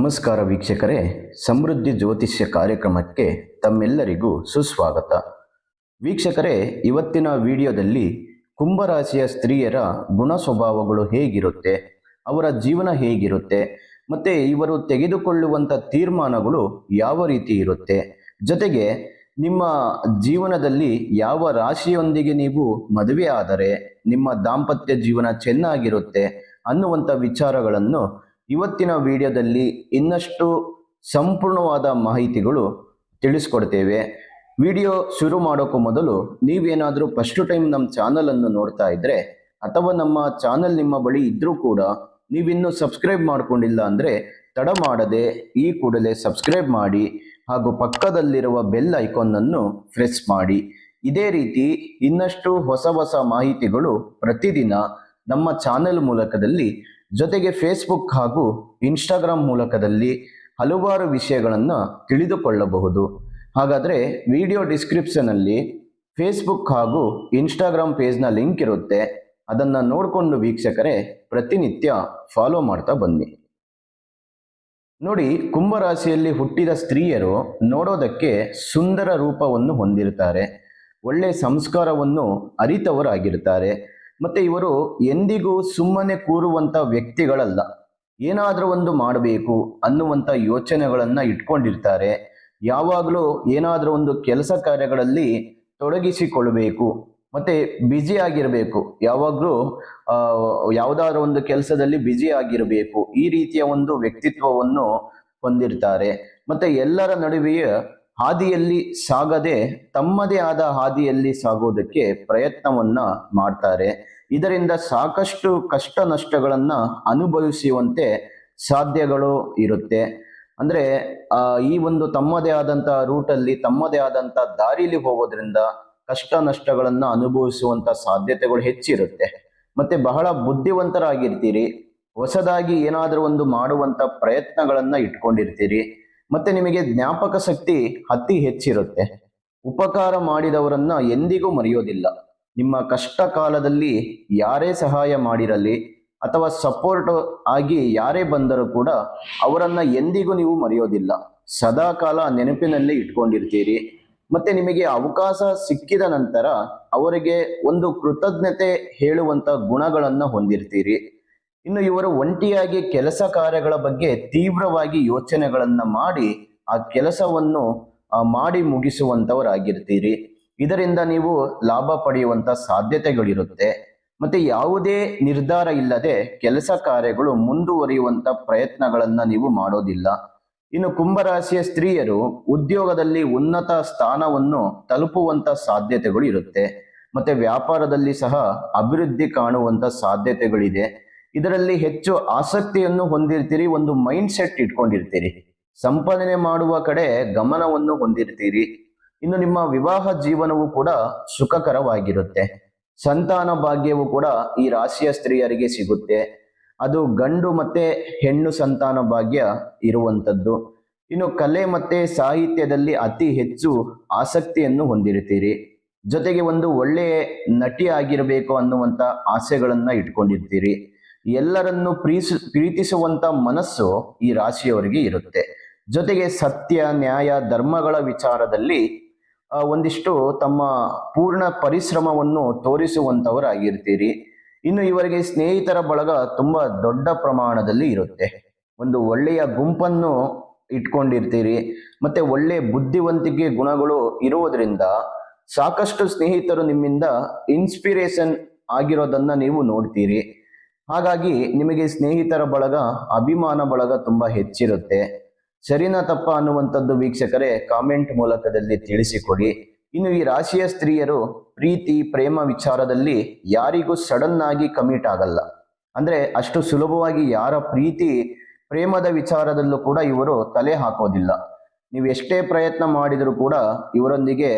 ನಮಸ್ಕಾರ ವೀಕ್ಷಕರೇ, ಸಮೃದ್ಧಿ ಜ್ಯೋತಿಷ್ಯ ಕಾರ್ಯಕ್ರಮಕ್ಕೆ ತಮ್ಮೆಲ್ಲರಿಗೂ ಸುಸ್ವಾಗತ. ವೀಕ್ಷಕರೇ, ಇವತ್ತಿನ ವಿಡಿಯೋದಲ್ಲಿ ಕುಂಭರಾಶಿಯ ಸ್ತ್ರೀಯರ ಗುಣ ಸ್ವಭಾವಗಳು ಹೇಗಿರುತ್ತೆ, ಅವರ ಜೀವನ ಹೇಗಿರುತ್ತೆ, ಮತ್ತು ಇವರು ತೆಗೆದುಕೊಳ್ಳುವಂಥ ತೀರ್ಮಾನಗಳು ಯಾವ ರೀತಿ ಇರುತ್ತೆ, ಜೊತೆಗೆ ನಿಮ್ಮ ಜೀವನದಲ್ಲಿ ಯಾವ ರಾಶಿಯೊಂದಿಗೆ ನೀವು ಮದುವೆ ಆದರೆ ನಿಮ್ಮ ದಾಂಪತ್ಯ ಜೀವನ ಚೆನ್ನಾಗಿರುತ್ತೆ ಅನ್ನುವಂಥ ವಿಚಾರಗಳನ್ನು ಇವತ್ತಿನ ವಿಡಿಯೋದಲ್ಲಿ ಇನ್ನಷ್ಟು ಸಂಪೂರ್ಣವಾದ ಮಾಹಿತಿಗಳು ತಿಳಿಸ್ಕೊಡ್ತೇವೆ. ವಿಡಿಯೋ ಶುರು ಮಾಡೋಕ್ಕೂ ಮೊದಲು ನೀವೇನಾದರೂ ಫಸ್ಟ್ ಟೈಮ್ ನಮ್ಮ ಚಾನಲನ್ನು ನೋಡ್ತಾ ಇದ್ದರೆ ಅಥವಾ ನಮ್ಮ ಚಾನಲ್ ನಿಮ್ಮ ಬಳಿ ಇದ್ದರೂ ಕೂಡ ನೀವಿನ್ನೂ ಸಬ್ಸ್ಕ್ರೈಬ್ ಮಾಡಿಕೊಂಡಿಲ್ಲ ಅಂದರೆ ತಡ ಮಾಡದೆ ಈ ಕೂಡಲೇ ಸಬ್ಸ್ಕ್ರೈಬ್ ಮಾಡಿ ಹಾಗೂ ಪಕ್ಕದಲ್ಲಿರುವ ಬೆಲ್ ಐಕಾನನ್ನು ಪ್ರೆಸ್ ಮಾಡಿ. ಇದೇ ರೀತಿ ಇನ್ನಷ್ಟು ಹೊಸ ಹೊಸ ಮಾಹಿತಿಗಳು ಪ್ರತಿದಿನ ನಮ್ಮ ಚಾನೆಲ್ ಮೂಲಕದಲ್ಲಿ ಜೊತೆಗೆ ಫೇಸ್ಬುಕ್ ಹಾಗೂ ಇನ್ಸ್ಟಾಗ್ರಾಮ್ ಮೂಲಕದಲ್ಲಿ ಹಲವಾರು ವಿಷಯಗಳನ್ನು ತಿಳಿದುಕೊಳ್ಳಬಹುದು. ಹಾಗಾದರೆ ವಿಡಿಯೋ ಡಿಸ್ಕ್ರಿಪ್ಷನಲ್ಲಿ ಫೇಸ್ಬುಕ್ ಹಾಗೂ ಇನ್ಸ್ಟಾಗ್ರಾಮ್ ಪೇಜ್ನ ಲಿಂಕ್ ಇರುತ್ತೆ. ಅದನ್ನು ನೋಡಿಕೊಂಡು ವೀಕ್ಷಕರೇ ಪ್ರತಿನಿತ್ಯ ಫಾಲೋ ಮಾಡ್ತಾ ಬನ್ನಿ. ನೋಡಿ, ಕುಂಭರಾಶಿಯಲ್ಲಿ ಹುಟ್ಟಿದ ಸ್ತ್ರೀಯರು ನೋಡೋದಕ್ಕೆ ಸುಂದರ ರೂಪವನ್ನು ಹೊಂದಿರುತ್ತಾರೆ. ಒಳ್ಳೆ ಸಂಸ್ಕಾರವನ್ನು ಅರಿತವರಾಗಿರ್ತಾರೆ ಮತ್ತೆ ಇವರು ಎಂದಿಗೂ ಸುಮ್ಮನೆ ಕೂರುವಂತ ವ್ಯಕ್ತಿಗಳಲ್ಲ. ಏನಾದರೂ ಒಂದು ಮಾಡಬೇಕು ಅನ್ನುವಂಥ ಯೋಚನೆಗಳನ್ನ ಇಟ್ಕೊಂಡಿರ್ತಾರೆ. ಯಾವಾಗಲೂ ಏನಾದರೂ ಒಂದು ಕೆಲಸ ಕಾರ್ಯಗಳಲ್ಲಿ ತೊಡಗಿಸಿಕೊಳ್ಳಬೇಕು ಮತ್ತೆ ಬ್ಯುಸಿ ಆಗಿರಬೇಕು. ಯಾವಾಗಲೂ ಯಾವುದಾದ್ರೂ ಒಂದು ಕೆಲಸದಲ್ಲಿ ಬ್ಯುಸಿ ಆಗಿರಬೇಕು. ಈ ರೀತಿಯ ಒಂದು ವ್ಯಕ್ತಿತ್ವವನ್ನು ಹೊಂದಿರ್ತಾರೆ. ಮತ್ತೆ ಎಲ್ಲರ ನಡುವೆಯೇ ಹಾದಿಯಲ್ಲಿ ಸಾಗದೆ ತಮ್ಮದೇ ಆದ ಹಾದಿಯಲ್ಲಿ ಸಾಗೋದಕ್ಕೆ ಪ್ರಯತ್ನವನ್ನ ಮಾಡ್ತಾರೆ. ಇದರಿಂದ ಸಾಕಷ್ಟು ಕಷ್ಟ ನಷ್ಟಗಳನ್ನ ಅನುಭವಿಸುವಂತೆ ಸಾಧ್ಯಗಳು ಇರುತ್ತೆ. ಅಂದ್ರೆ ಈ ಒಂದು ತಮ್ಮದೇ ಆದಂತ ರೂಟಲ್ಲಿ ತಮ್ಮದೇ ಆದಂತ ದಾರಿಲಿ ಹೋಗೋದ್ರಿಂದ ಕಷ್ಟ ನಷ್ಟಗಳನ್ನ ಅನುಭವಿಸುವಂತ ಸಾಧ್ಯತೆಗಳು ಹೆಚ್ಚಿರುತ್ತೆ. ಮತ್ತೆ ಬಹಳ ಬುದ್ಧಿವಂತರಾಗಿರ್ತೀರಿ. ಹೊಸದಾಗಿ ಏನಾದರೂ ಒಂದು ಮಾಡುವಂತ ಪ್ರಯತ್ನಗಳನ್ನ ಇಟ್ಕೊಂಡಿರ್ತೀರಿ. ಮತ್ತೆ ನಿಮಗೆ ಜ್ಞಾಪಕ ಶಕ್ತಿ ಅತಿ ಹೆಚ್ಚಿರುತ್ತೆ. ಉಪಕಾರ ಮಾಡಿದವರನ್ನ ಎಂದಿಗೂ ಮರೆಯೋದಿಲ್ಲ. ನಿಮ್ಮ ಕಷ್ಟ ಕಾಲದಲ್ಲಿ ಯಾರೇ ಸಹಾಯ ಮಾಡಿರಲಿ ಅಥವಾ ಸಪೋರ್ಟ್ ಆಗಿ ಯಾರೇ ಬಂದರೂ ಕೂಡ ಅವರನ್ನ ಎಂದಿಗೂ ನೀವು ಮರೆಯೋದಿಲ್ಲ. ಸದಾ ಕಾಲ ನೆನಪಿನಲ್ಲಿ ಇಟ್ಕೊಂಡಿರ್ತೀರಿ. ಮತ್ತೆ ನಿಮಗೆ ಅವಕಾಶ ಸಿಕ್ಕಿದ ನಂತರ ಅವರಿಗೆ ಒಂದು ಕೃತಜ್ಞತೆ ಹೇಳುವಂತ ಗುಣಗಳನ್ನ ಹೊಂದಿರ್ತೀರಿ. ಇನ್ನು ಇವರು ಒಂಟಿಯಾಗಿ ಕೆಲಸ ಕಾರ್ಯಗಳ ಬಗ್ಗೆ ತೀವ್ರವಾಗಿ ಯೋಚನೆಗಳನ್ನು ಮಾಡಿ ಆ ಕೆಲಸವನ್ನು ಮಾಡಿ ಮುಗಿಸುವಂಥವರಾಗಿರ್ತೀರಿ ಇದರಿಂದ ನೀವು ಲಾಭ ಪಡೆಯುವಂತ ಸಾಧ್ಯತೆಗಳಿರುತ್ತೆ. ಮತ್ತೆ ಯಾವುದೇ ನಿರ್ಧಾರ ಇಲ್ಲದೆ ಕೆಲಸ ಕಾರ್ಯಗಳು ಮುಂದುವರಿಯುವಂತ ಪ್ರಯತ್ನಗಳನ್ನು ನೀವು ಮಾಡೋದಿಲ್ಲ. ಇನ್ನು ಕುಂಭರಾಶಿಯ ಸ್ತ್ರೀಯರು ಉದ್ಯೋಗದಲ್ಲಿ ಉನ್ನತ ಸ್ಥಾನವನ್ನು ತಲುಪುವಂತ ಸಾಧ್ಯತೆಗಳು ಇರುತ್ತೆ. ಮತ್ತೆ ವ್ಯಾಪಾರದಲ್ಲಿ ಸಹ ಅಭಿವೃದ್ಧಿ ಕಾಣುವಂತ ಸಾಧ್ಯತೆಗಳಿದೆ. ಇದರಲ್ಲಿ ಹೆಚ್ಚು ಆಸಕ್ತಿಯನ್ನು ಹೊಂದಿರ್ತೀರಿ, ಒಂದು ಮೈಂಡ್ ಸೆಟ್ ಇಟ್ಕೊಂಡಿರ್ತೀರಿ. ಸಂಪಾದನೆ ಮಾಡುವ ಕಡೆ ಗಮನವನ್ನು ಹೊಂದಿರ್ತೀರಿ. ಇನ್ನು ನಿಮ್ಮ ವಿವಾಹ ಜೀವನವು ಕೂಡ ಸುಖಕರವಾಗಿರುತ್ತೆ. ಸಂತಾನ ಭಾಗ್ಯವು ಕೂಡ ಈ ರಾಶಿಯ ಸ್ತ್ರೀಯರಿಗೆ ಸಿಗುತ್ತೆ. ಅದು ಗಂಡು ಮತ್ತೆ ಹೆಣ್ಣು ಸಂತಾನ ಭಾಗ್ಯ ಇರುವಂಥದ್ದು. ಇನ್ನು ಕಲೆ ಮತ್ತೆ ಸಾಹಿತ್ಯದಲ್ಲಿ ಅತಿ ಹೆಚ್ಚು ಆಸಕ್ತಿಯನ್ನು ಹೊಂದಿರ್ತೀರಿ. ಜೊತೆಗೆ ಒಂದು ಒಳ್ಳೆಯ ನಟಿ ಆಗಿರಬೇಕು ಅನ್ನುವಂಥ ಆಸೆಗಳನ್ನ ಇಟ್ಕೊಂಡಿರ್ತೀರಿ. ಎಲ್ಲರನ್ನು ಪ್ರೀಸ್, ಪ್ರೀತಿಸುವಂತ ಮನಸ್ಸು ಈ ರಾಶಿಯವರಿಗೆ ಇರುತ್ತೆ. ಜೊತೆಗೆ ಸತ್ಯ, ನ್ಯಾಯ, ಧರ್ಮಗಳ ವಿಚಾರದಲ್ಲಿ ಒಂದಿಷ್ಟು ತಮ್ಮ ಪೂರ್ಣ ಪರಿಶ್ರಮವನ್ನು ತೋರಿಸುವಂತವರಾಗಿರ್ತೀರಿ. ಇನ್ನು ಇವರಿಗೆ ಸ್ನೇಹಿತರ ಬಳಗ ತುಂಬಾ ದೊಡ್ಡ ಪ್ರಮಾಣದಲ್ಲಿ ಇರುತ್ತೆ. ಒಂದು ಒಳ್ಳೆಯ ಗುಂಪನ್ನು ಇಟ್ಕೊಂಡಿರ್ತೀರಿ. ಮತ್ತೆ ಒಳ್ಳೆ ಬುದ್ಧಿವಂತಿಕೆ ಗುಣಗಳು ಇರುವುದರಿಂದ ಸಾಕಷ್ಟು ಸ್ನೇಹಿತರು ನಿಮ್ಮಿಂದ ಇನ್ಸ್ಪಿರೇಷನ್ ಆಗಿರೋದನ್ನ ನೀವು ನೋಡ್ತೀರಿ. ಹಾಗಾಗಿ ನಿಮಗೆ ಸ್ನೇಹಿತರ ಬಳಗ, ಅಭಿಮಾನ ಬಳಗ ತುಂಬಾ ಹೆಚ್ಚಿರುತ್ತೆ. ಸರಿನಾ ತಪ್ಪ ಅನ್ನುವಂಥದ್ದು ವೀಕ್ಷಕರೇ ಕಾಮೆಂಟ್ ಮೂಲಕದಲ್ಲಿ ತಿಳಿಸಿಕೊಡಿ. ಇನ್ನು ಈ ರಾಶಿಯ ಸ್ತ್ರೀಯರು ಪ್ರೀತಿ, ಪ್ರೇಮ ವಿಚಾರದಲ್ಲಿ ಯಾರಿಗೂ ಸಡನ್ ಆಗಿ ಕಮಿಟ್ ಆಗಲ್ಲ. ಅಂದ್ರೆ ಅಷ್ಟು ಸುಲಭವಾಗಿ ಯಾರ ಪ್ರೀತಿ, ಪ್ರೇಮದ ವಿಚಾರದಲ್ಲೂ ಕೂಡ ಇವರು ತಲೆ ಹಾಕೋದಿಲ್ಲ. ನೀವು ಎಷ್ಟೇ ಪ್ರಯತ್ನ ಮಾಡಿದರೂ ಕೂಡ ಇವರೊಂದಿಗೆ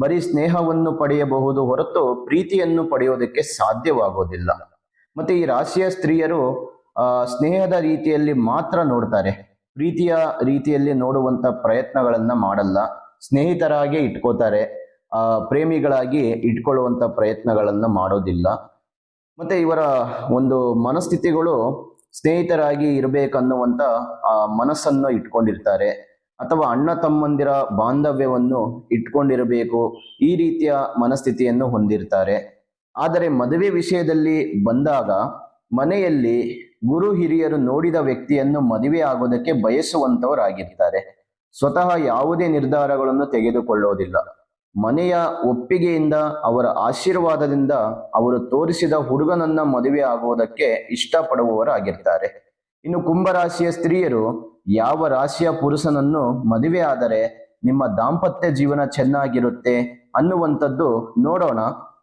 ಬರೀ ಸ್ನೇಹವನ್ನು ಪಡೆಯಬಹುದು ಹೊರತು ಪ್ರೀತಿಯನ್ನು ಪಡೆಯೋದಕ್ಕೆ ಸಾಧ್ಯವಾಗೋದಿಲ್ಲ. ಮತ್ತೆ ಈ ರಾಶಿಯ ಸ್ತ್ರೀಯರು ಸ್ನೇಹದ ರೀತಿಯಲ್ಲಿ ಮಾತ್ರ ನೋಡ್ತಾರೆ. ಪ್ರೀತಿಯ ರೀತಿಯಲ್ಲಿ ನೋಡುವಂತ ಪ್ರಯತ್ನಗಳನ್ನ ಮಾಡಲ್ಲ. ಸ್ನೇಹಿತರಾಗಿ ಇಟ್ಕೋತಾರೆ. ಪ್ರೇಮಿಗಳಾಗಿ ಇಟ್ಕೊಳ್ಳುವಂತ ಪ್ರಯತ್ನಗಳನ್ನ ಮಾಡೋದಿಲ್ಲ. ಮತ್ತೆ ಇವರ ಒಂದು ಮನಸ್ಥಿತಿಗಳು ಸ್ನೇಹಿತರಾಗಿ ಇರಬೇಕನ್ನುವಂತ, ಆ, ಮನಸ್ಸನ್ನು ಇಟ್ಕೊಂಡಿರ್ತಾರೆ. ಅಥವಾ ಅಣ್ಣ ತಮ್ಮಂದಿರ ಬಾಂಧವ್ಯವನ್ನು ಇಟ್ಕೊಂಡಿರಬೇಕು. ಈ ರೀತಿಯ ಮನಸ್ಥಿತಿಯನ್ನು ಹೊಂದಿರ್ತಾರೆ. ಆದರೆ ಮದುವೆ ವಿಷಯದಲ್ಲಿ ಬಂದಾಗ ಮನೆಯಲ್ಲಿ ಗುರು ಹಿರಿಯರು ನೋಡಿದ ವ್ಯಕ್ತಿಯನ್ನು ಮದುವೆ ಆಗೋದಕ್ಕೆ ಬಯಸುವಂತವರಾಗಿರ್ತಾರೆ. ಸ್ವತಃ ಯಾವುದೇ ನಿರ್ಧಾರಗಳನ್ನು ತೆಗೆದುಕೊಳ್ಳೋದಿಲ್ಲ. ಮನೆಯ ಒಪ್ಪಿಗೆಯಿಂದ ಅವರ ಆಶೀರ್ವಾದದಿಂದ ಅವರು ತೋರಿಸಿದ ಹುಡುಗನನ್ನ ಮದುವೆ ಆಗುವುದಕ್ಕೆ ಇಷ್ಟಪಡುವವರಾಗಿರ್ತಾರೆ. ಇನ್ನು ಕುಂಭರಾಶಿಯ ಸ್ತ್ರೀಯರು ಯಾವ ರಾಶಿಯ ಪುರುಷನನ್ನು ಮದುವೆ ಆದರೆ ನಿಮ್ಮ ದಾಂಪತ್ಯ ಜೀವನ ಚೆನ್ನಾಗಿರುತ್ತೆ ಅನ್ನುವಂಥದ್ದು ನೋಡೋಣ.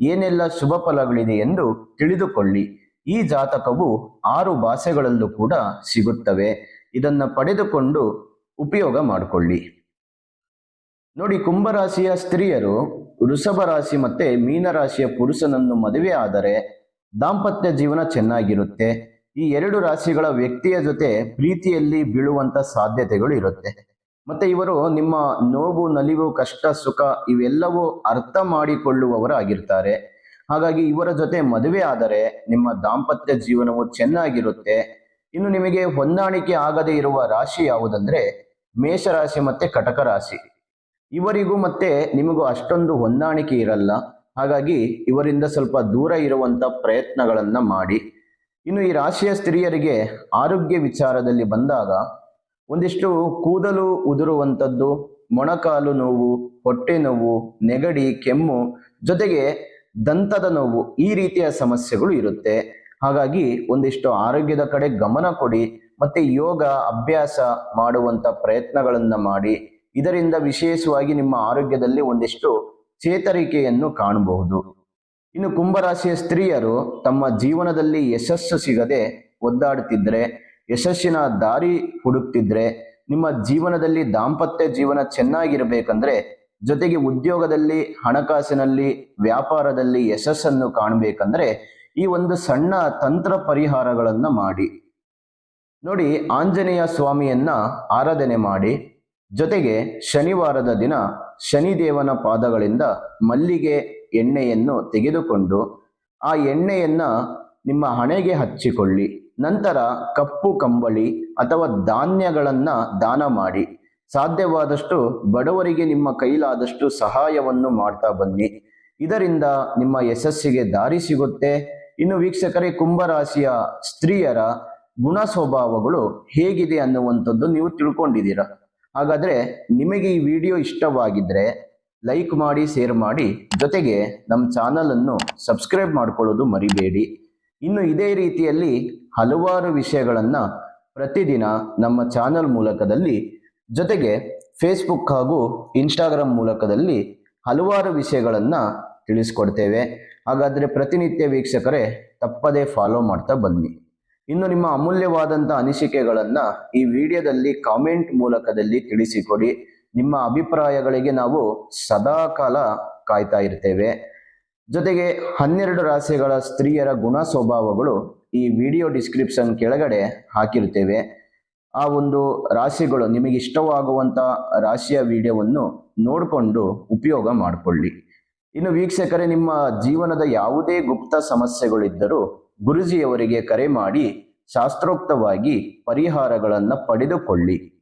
ಏನೆಲ್ಲ ಶುಭ ಫಲಗಳಿದೆ ಎಂದು ತಿಳಿದುಕೊಳ್ಳಿ. ಈ ಜಾತಕವು ಆರು ಭಾಷೆಗಳಲ್ಲೂ ಕೂಡ ಸಿಗುತ್ತವೆ. ಇದನ್ನ ಪಡೆದುಕೊಂಡು ಉಪಯೋಗ ಮಾಡಿಕೊಳ್ಳಿ. ನೋಡಿ, ಕುಂಭರಾಶಿಯ ಸ್ತ್ರೀಯರು ವೃಷಭ ರಾಶಿ ಮತ್ತೆ ಮೀನರಾಶಿಯ ಪುರುಷನನ್ನು ಮದುವೆ ಆದರೆ ದಾಂಪತ್ಯ ಜೀವನ ಚೆನ್ನಾಗಿರುತ್ತೆ. ಈ ಎರಡು ರಾಶಿಗಳ ವ್ಯಕ್ತಿಯ ಜೊತೆ ಪ್ರೀತಿಯಲ್ಲಿ ಬೀಳುವಂತ ಸಾಧ್ಯತೆಗಳು ಇರುತ್ತೆ. ಮತ್ತೆ ಇವರು ನಿಮ್ಮ ನೋವು, ನಲಿವು, ಕಷ್ಟ, ಸುಖ ಇವೆಲ್ಲವೂ ಅರ್ಥ ಮಾಡಿಕೊಳ್ಳುವವರಾಗಿರ್ತಾರೆ. ಹಾಗಾಗಿ ಇವರ ಜೊತೆ ಮದುವೆ ಆದರೆ ನಿಮ್ಮ ದಾಂಪತ್ಯ ಜೀವನವು ಚೆನ್ನಾಗಿರುತ್ತೆ. ಇನ್ನು ನಿಮಗೆ ಹೊಂದಾಣಿಕೆ ಆಗದೇ ಇರುವ ರಾಶಿ ಯಾವುದಂದ್ರೆ ಮೇಷರಾಶಿ ಮತ್ತೆ ಕಟಕ ರಾಶಿ ಇವರಿಗೂ ಮತ್ತೆ ನಿಮಗೂ ಅಷ್ಟೊಂದು ಹೊಂದಾಣಿಕೆ ಇರಲ್ಲ. ಹಾಗಾಗಿ ಇವರಿಂದ ಸ್ವಲ್ಪ ದೂರ ಇರುವಂತ ಪ್ರಯತ್ನಗಳನ್ನ ಮಾಡಿ. ಇನ್ನು ಈ ರಾಶಿಯ ಸ್ತ್ರೀಯರಿಗೆ ಆರೋಗ್ಯ ವಿಚಾರದಲ್ಲಿ ಬಂದಾಗ ಒಂದಿಷ್ಟು ಕೂದಲು ಉದುರುವಂಥದ್ದು, ಮೊಣಕಾಲು ನೋವು, ಹೊಟ್ಟೆ ನೋವು, ನೆಗಡಿ, ಕೆಮ್ಮು ಜೊತೆಗೆ ದಂತದ ನೋವು ಈ ರೀತಿಯ ಸಮಸ್ಯೆಗಳು ಇರುತ್ತೆ. ಹಾಗಾಗಿ ಒಂದಿಷ್ಟು ಆರೋಗ್ಯದ ಕಡೆ ಗಮನ ಕೊಡಿ, ಮತ್ತೆ ಯೋಗ, ಅಭ್ಯಾಸ ಮಾಡುವಂತ ಪ್ರಯತ್ನಗಳನ್ನು ಮಾಡಿ. ಇದರಿಂದ ವಿಶೇಷವಾಗಿ ನಿಮ್ಮ ಆರೋಗ್ಯದಲ್ಲಿ ಒಂದಿಷ್ಟು ಚೇತರಿಕೆಯನ್ನು ಕಾಣಬಹುದು. ಇನ್ನು ಕುಂಭರಾಶಿಯ ಸ್ತ್ರೀಯರು ತಮ್ಮ ಜೀವನದಲ್ಲಿ ಯಶಸ್ಸು ಸಿಗದೆ ಒದ್ದಾಡುತ್ತಿದ್ರೆ ಯಶಸ್ಸಿನ ದಾರಿ ಹುಡುಕ್ತಿದ್ರೆ ನಿಮ್ಮ ಜೀವನದಲ್ಲಿ ದಾಂಪತ್ಯ ಜೀವನ ಚೆನ್ನಾಗಿರಬೇಕಂದ್ರೆ ಜೊತೆಗೆ ಉದ್ಯೋಗದಲ್ಲಿ, ಹಣಕಾಸಿನಲ್ಲಿ, ವ್ಯಾಪಾರದಲ್ಲಿ ಯಶಸ್ಸನ್ನು ಕಾಣಬೇಕಂದ್ರೆ ಈ ಒಂದು ಸಣ್ಣ ತಂತ್ರ ಪರಿಹಾರಗಳನ್ನು ಮಾಡಿ. ನೋಡಿ, ಆಂಜನೇಯ ಸ್ವಾಮಿಯನ್ನ ಆರಾಧನೆ ಮಾಡಿ. ಜೊತೆಗೆ ಶನಿವಾರದ ದಿನ ಶನಿದೇವನ ಪಾದಗಳಿಂದ ಮಲ್ಲಿಗೆ ಎಣ್ಣೆಯನ್ನು ತೆಗೆದುಕೊಂಡು ಆ ಎಣ್ಣೆಯನ್ನ ನಿಮ್ಮ ಹಣೆಗೆ ಹಚ್ಚಿಕೊಳ್ಳಿ. ನಂತರ ಕಪ್ಪು ಕಂಬಳಿ ಅಥವಾ ಧಾನ್ಯಗಳನ್ನ ದಾನ ಮಾಡಿ. ಸಾಧ್ಯವಾದಷ್ಟು ಬಡವರಿಗೆ ನಿಮ್ಮ ಕೈಲಾದಷ್ಟು ಸಹಾಯವನ್ನು ಮಾಡ್ತಾ ಬನ್ನಿ. ಇದರಿಂದ ನಿಮ್ಮ ಯಶಸ್ಸಿಗೆ ದಾರಿ ಸಿಗುತ್ತೆ. ಇನ್ನು ವೀಕ್ಷಕರೇ, ಕುಂಭರಾಶಿಯ ಸ್ತ್ರೀಯರ ಗುಣ ಸ್ವಭಾವಗಳು ಹೇಗಿದೆ ಅನ್ನುವಂಥದ್ದು ನೀವು ತಿಳ್ಕೊಂಡಿದ್ದೀರಾ. ಹಾಗಾದ್ರೆ ನಿಮಗೆ ಈ ವಿಡಿಯೋ ಇಷ್ಟವಾಗಿದ್ರೆ ಲೈಕ್ ಮಾಡಿ, ಶೇರ್ ಮಾಡಿ. ಜೊತೆಗೆ ನಮ್ಮ ಚಾನಲನ್ನು ಸಬ್ಸ್ಕ್ರೈಬ್ ಮಾಡ್ಕೊಳ್ಳೋದು ಮರಿಬೇಡಿ. ಇನ್ನು ಇದೇ ರೀತಿಯಲ್ಲಿ ಹಲವಾರು ವಿಷಯಗಳನ್ನು ಪ್ರತಿದಿನ ನಮ್ಮ ಚಾನಲ್ ಮೂಲಕದಲ್ಲಿ, ಜೊತೆಗೆ ಫೇಸ್ಬುಕ್ ಹಾಗೂ ಇನ್ಸ್ಟಾಗ್ರಾಮ್ ಮೂಲಕದಲ್ಲಿ ಹಲವಾರು ವಿಷಯಗಳನ್ನು ತಿಳಿಸ್ಕೊಡ್ತೇವೆ. ಹಾಗಾದರೆ ಪ್ರತಿನಿತ್ಯ ವೀಕ್ಷಕರೇ, ತಪ್ಪದೇ ಫಾಲೋ ಮಾಡ್ತಾ ಬನ್ನಿ. ಇನ್ನು ನಿಮ್ಮ ಅಮೂಲ್ಯವಾದಂಥ ಅನಿಸಿಕೆಗಳನ್ನು ಈ ವಿಡಿಯೋದಲ್ಲಿ ಕಾಮೆಂಟ್ ಮೂಲಕದಲ್ಲಿ ತಿಳಿಸಿಕೊಡಿ. ನಿಮ್ಮ ಅಭಿಪ್ರಾಯಗಳಿಗೆ ನಾವು ಸದಾ ಕಾಲ ಕಾಯ್ತಾ ಇರ್ತೇವೆ. ಜೊತೆಗೆ ಹನ್ನೆರಡು ರಾಶಿಗಳ ಸ್ತ್ರೀಯರ ಗುಣ ಸ್ವಭಾವಗಳು ಈ ವಿಡಿಯೋ ಡಿಸ್ಕ್ರಿಪ್ಷನ್ ಕೆಳಗಡೆ ಹಾಕಿರುತ್ತೇವೆ. ಆ ಒಂದು ರಾಶಿಗಳು ನಿಮಗೆ ಇಷ್ಟವಾಗುವಂಥ ರಾಶಿಯ ವಿಡಿಯೋವನ್ನು ನೋಡಿಕೊಂಡು ಉಪಯೋಗ ಮಾಡಿಕೊಳ್ಳಿ. ಇನ್ನು ವೀಕ್ಷಕರೇ, ನಿಮ್ಮ ಜೀವನದ ಯಾವುದೇ ಗುಪ್ತ ಸಮಸ್ಯೆಗಳಿದ್ದರೂ ಗುರುಜಿಯವರಿಗೆ ಕರೆ ಮಾಡಿ ಶಾಸ್ತ್ರೋಕ್ತವಾಗಿ ಪರಿಹಾರಗಳನ್ನು ಪಡೆದುಕೊಳ್ಳಿ.